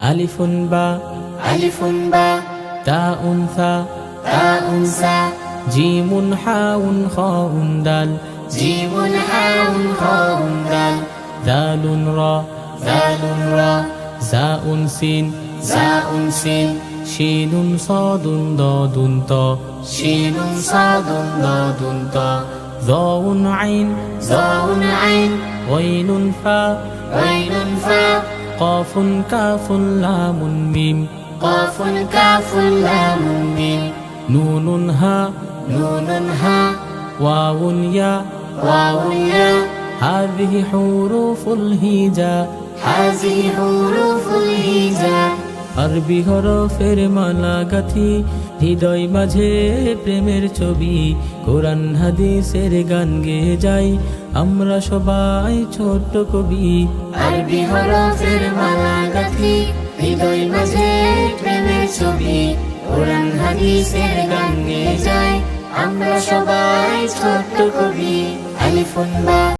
আলিফুন বা আলিফুন বা তাউন থা তাউন সা জিমুন হাউন খাউন দাল জিমুন হাউন খাউন দাল দালুন রা দালুন রা জাউন সিন জাউন সিন শিনুন সাদুন দাদুন ত শিনুন সাদুন দাদুন তা যাউন আইন জাউন আইন গাইনুন ফা গাইনুন ফা قاف كاف لام ميم قاف كاف لام ميم نون ها نون ها واو يا واو يا هذه حروف الهجاء هذه حروف الهجاء আরবি হরফের মালা গাথি, হৃদয় মাঝে প্রেমের ছবি। কোরআন, হাদিসের গান গেয়ে যাই, আমরা সবাই ছোট্ট কবি। আরবি হরফের মালা গাথি, হৃদয় মাঝে প্রেমের ছবি। কোরআন, হাদিসের গান গেয়ে যাই, আমরা সবাই ছোট্ট কবি। আলিফুন